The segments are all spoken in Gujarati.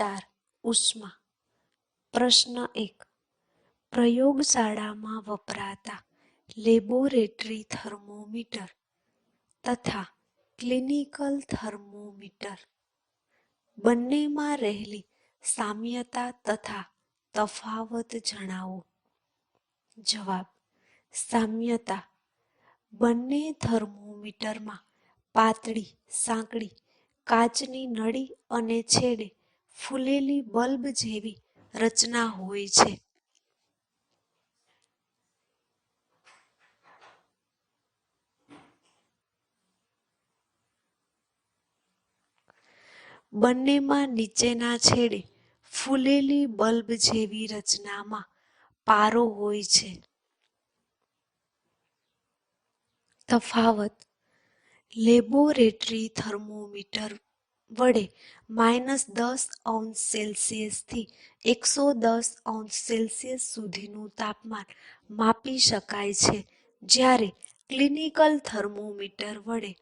ચાર ઉષ્મા. પ્રશ્ન એક. પ્રયોગશાળામાં વપરાતા લેબોરેટરી થર્મોમીટર તથા ક્લિનિકલ થર્મોમીટર બંનેમાં રહેલી સામ્યતા તથા તફાવત જણાવો. જવાબ. સામ્યતા. બંને થર્મોમીટરમાં પાતળી, સાંકડી, કાચની નળી અને છેડે ફૂલેલી બલ્બ જેવી રચના હોય છે. બંનેમાં નીચેના છેડે ફૂલેલી બલ્બ જેવી રચનામાં પારો હોય છે. તફાવત, લેબોરેટરી થર્મોમીટર વડે માઇનસ દસ અંશ સેલ્સિયસથી એકસો દસ અંશ સેલ્સિયસ સુધીનું તાપમાન માપી શકાય છે. જ્યારે ક્લિનિકલ થર્મોમીટર વડે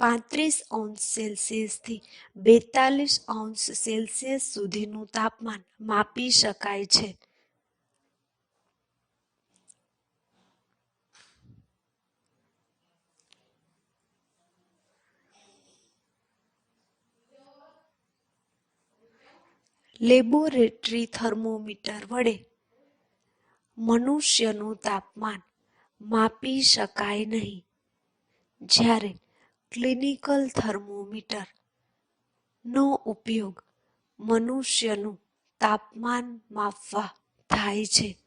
પાંત્રીસ અંશ સેલ્સિયસથી બેતાલીસ અંશ સેલ્સિયસ સુધીનું તાપમાન માપી શકાય છે. લેબોરેટરી થર્મોમીટર વડે મનુષ્યનું તાપમાન માપી શકાય નહીં. જ્યારે ક્લિનિકલ થર્મોમીટર નો ઉપયોગ મનુષ્યનું તાપમાન માપવા થાય છે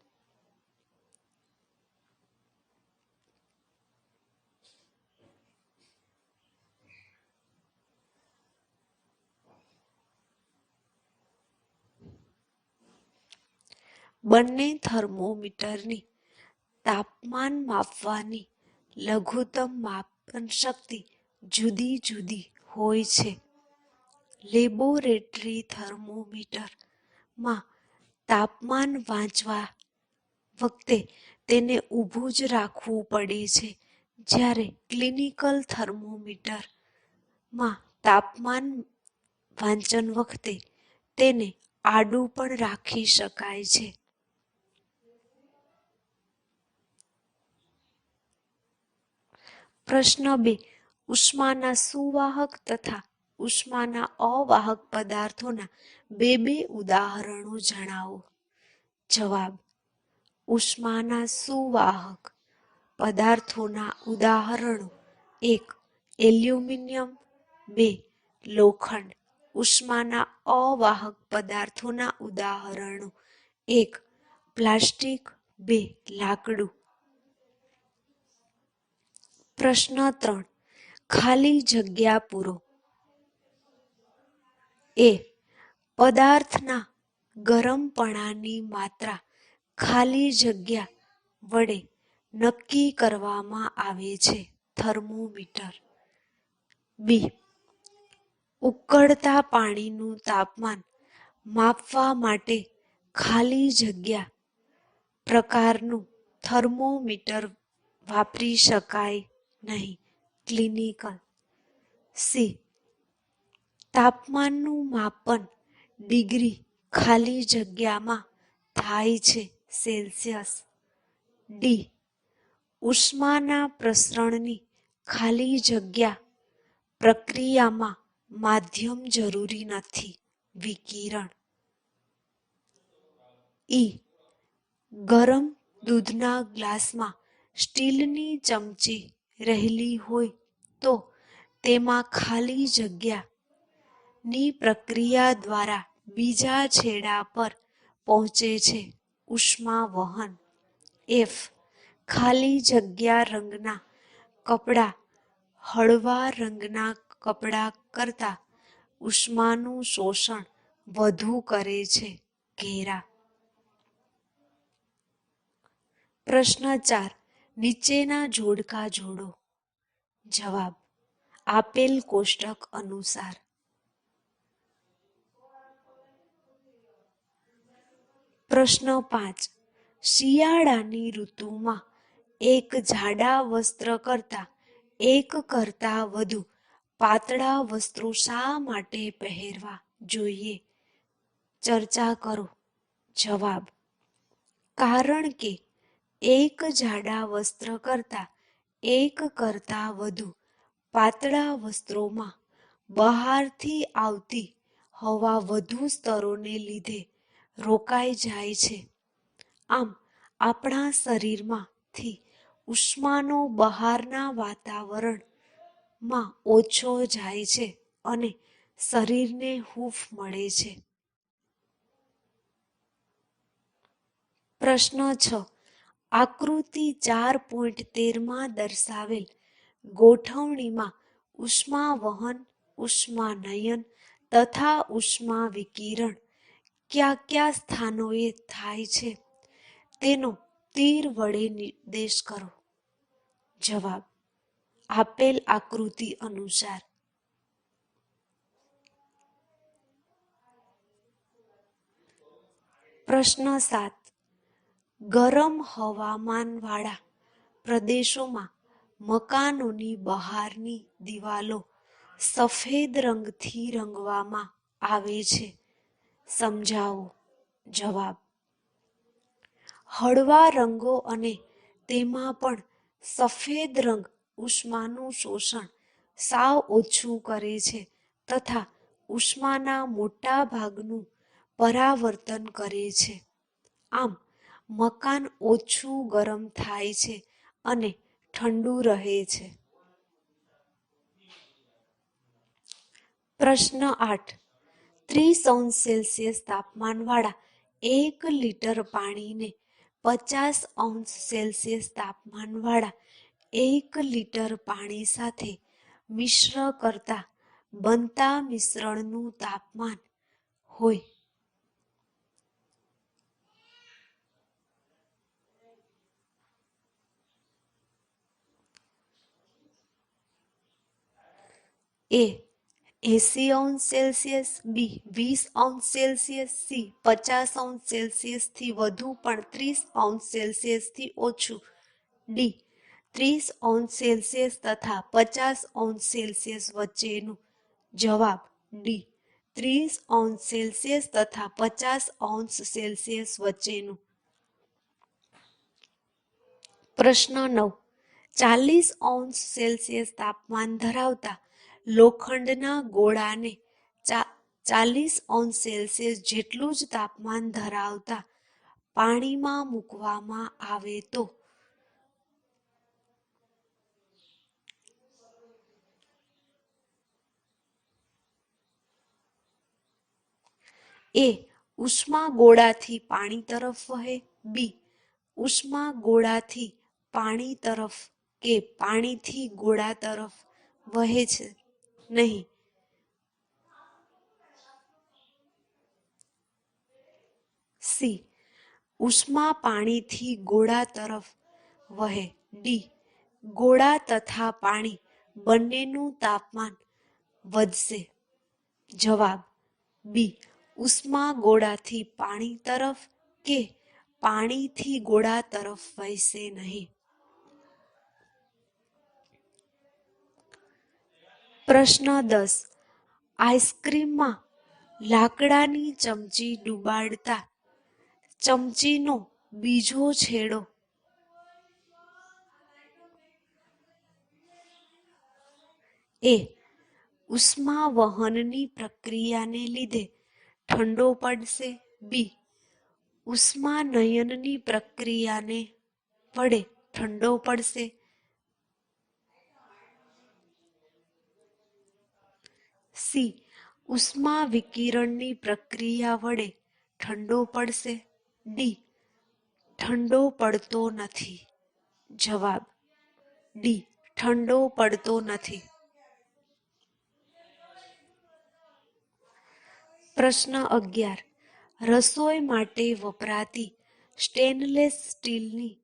બંને થર્મોમીટરની તાપમાન માપવાની લઘુત્તમ માપન શક્તિ જુદી જુદી હોય છે. લેબોરેટરી થર્મોમીટરમાં તાપમાન વાંચવા વખતે તેને ઊભું જ રાખવું પડે છે. જ્યારે ક્લિનિકલ થર્મોમીટરમાં તાપમાન વાંચન વખતે તેને આડું પણ રાખી શકાય છે. પ્રશ્ન બે, ઉષ્માના સુવાહક તથા ઉષ્માના અવાહક પદાર્થોના બે બે ઉદાહરણો જણાવો. જવાબ, ઉષ્માના સુવાહક પદાર્થોના ઉદાહરણો એક, એલ્યુમિનિયમ, બે, લોખંડ. ઉષ્માના અવાહક પદાર્થોના ઉદાહરણો એક, પ્લાસ્ટિક, બે, લાકડું. પ્રશ્ન ત્રણ. ખાલી જગ્યા પૂરો. એ. પદાર્થના ગરમપણાની માત્રા ખાલી જગ્યા વડે નક્કી કરવામાં આવે છે થર્મોમીટર. બી. ઉકળતા પાણીનું તાપમાન માપવા માટે ખાલી જગ્યા પ્રકારનું થર્મોમીટર વાપરી શકાય નહીં ક્લિનિકલ સી, તાપમાનનું માપન ડિગ્રી ખાલી જગ્યામાં થાય છે સેલ્સિયસ. ડી, ઉષ્માના પ્રસરણની ખાલી જગ્યા પ્રક્રિયામાં માધ્યમ જરૂરી નથી, વિકિરણ. ઈ, ગરમ દૂધના ગ્લાસમાં સ્ટીલની ચમચી રહેલી હોય તો તેમાં ખાલી જગ્યા ની પ્રક્રિયા દ્વારા બીજા છેડા પર પહોંચે છે ઉષ્મા વહન. એફ ખાલી જગ્યા રંગના કપડાં, હળવા રંગના કપડાં કરતા ઉષ્માનું શોષણ વધુ કરે છે. ઘેરા. પ્રશ્ન ચાર. નીચેના જોડકા જોડો. જવાબ, આપેલ કોષ્ટક અનુસાર. પ્રશ્ન પાંચ, શિયાળાની ઋતુમાં એક જાડા વસ્ત્ર કરતા એક કરતા વધુ પાતળા વસ્ત્રો શા માટે પહેરવા જોઈએ? ચર્ચા કરો. જવાબ, કારણ કે એક જાડા વસ્ત્ર કરતા એક કરતા વધુ પાતળા વસ્ત્રોમાં બહારથી આવતી હવા વધુ સ્તરોને લીધે રોકાઈ જાય છે. આમ, આપણા શરીરમાંથી ઉષ્માનો બહારના વાતાવરણમાં ઓછો જાય છે અને શરીરને હૂફ મળે છે. પ્રશ્ન છ. આકૃતિ ચાર પોઈન્ટ તેરમાં દર્શાવેલ ગોઠવણીમાં ઉષ્મા વહન ઉષ્મા નયન તથા ઉષ્મા વિકિરણ કયા કયા સ્થાનોએ થાય છે? તેનો તીર વડે નિર્દેશ કરો. જવાબ, આપેલ આકૃતિ અનુસાર. પ્રશ્ન સાત ગરમ હવામાનવાળા પ્રદેશોમાં મકાનોની બહારની દિવાલો સફેદ રંગથી રંગવામાં આવે છે. સમજાવો જવાબ. હળવા રંગો અને તેમાં પણ સફેદ રંગ ઉષ્માનું શોષણ સાવ ઓછું કરે છે તથા ઉષ્માના મોટા ભાગનું પરાવર્તન કરે છે. આમ મકાન ઓછું ગરમ થાય છે અને ઠંડુ રહે છે. પ્રશ્ન આઠ. ત્રીસ અંશ સેલ્સિયસ તાપમાનવાળા એક લીટર પાણીને પચાસ અંશ સેલ્સિયસ તાપમાનવાળા એક લીટર પાણી સાથે મિશ્ર કરતા બનતા મિશ્રણનું તાપમાન હોય એ એસી અંશ સેલ્સિયસ, બી વીસ અંશ સેલ્સિયસ, સી પચાસ અંશ સેલ્સિયસથી વધુ, પણ ત્રીસ અંશ સેલ્સિયસથી ઓછું. ડી ત્રીસ અંશ સેલ્સિયસ તથા પચાસ અંશ સેલ્સિયસ વચ્ચેનું જવાબ. ડી ત્રીસ અંશ સેલ્સિયસ તથા પચાસ અંશ સેલ્સિયસ વચ્ચેનું. પ્રશ્ન નવ. ચાલીસ અંશ સેલ્સિયસ તાપમાન ધરાવતા લોખંડના ગોળાને ચાલીસ અંશ સેલ્સિયસ જેટલું જ તાપમાન ધરાવતા પાણીમાં મૂકવામાં આવે તો એ ઉષ્મા ગોળાથી પાણી તરફ વહે, બી ઉષ્મા ગોળાથી પાણી તરફ કે પાણીથી ગોળા તરફ વહે છે. નહીં. સી. ઉષ્મા પાણીથી ગોળા તરફ વહે. ડી. ગોળા તથા પાણી બંનેનું તાપમાન વધશે. જવાબ. બી. ઉષ્મા ગોળાથી પાણી તરફ કે પાણીથી ગોળા તરફ વહેશે નહીં. પ્રશ્ન દસ. આઈસ્ક્રીમમાં લાકડાની ચમચી ડુબાડતા ચમચીનો બીજો છેડો. એ ઉષ્મા વહનની પ્રક્રિયાને લીધે ઠંડો પડશે. બી ઉષ્મા નયનની પ્રક્રિયાને વડે ઠંડો પડશે. સી ઉષ્મા વિકિરણની પ્રક્રિયા વડે ઠંડો પડશે. ડી, ઠંડો પડતો નથી. જવાબ, ડી, ઠંડો પડતો નથી. પ્રશ્ન અગિયાર, રસોઈ માટે વપરાતી સ્ટેનલેસ સ્ટીલની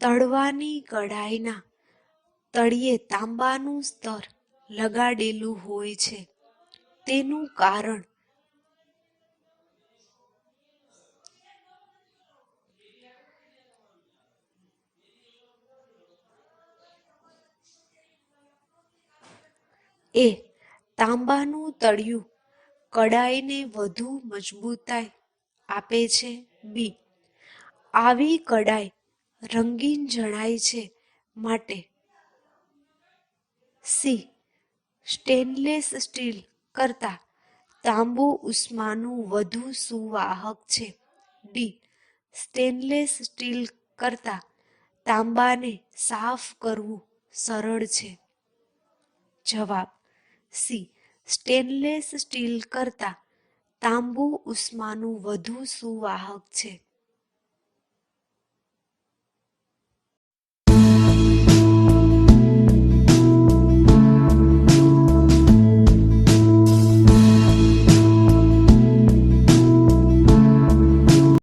તળવાની કઢાઈના તળિયે તાંબાનું સ્તર લગાડેલું હોય છે. તેનું કારણ એ તાંબાનું તળિયું કડાઈને વધુ મજબૂતાઈ આપે છે. બી આવી કડાઈ રંગીન જણાય છે માટે. સી સ્ટેનલેસ સ્ટીલ કરતાં તાંબુ ઉષ્માનું વધુ સુવાહક છે. ડી સ્ટેનલેસ સ્ટીલ કરતાં તાંબાને સાફ કરવું સરળ છે. જવાબ. સી સ્ટેનલેસ સ્ટીલ કરતાં તાંબુ ઉષ્માનું વધુ સુવાહક છે.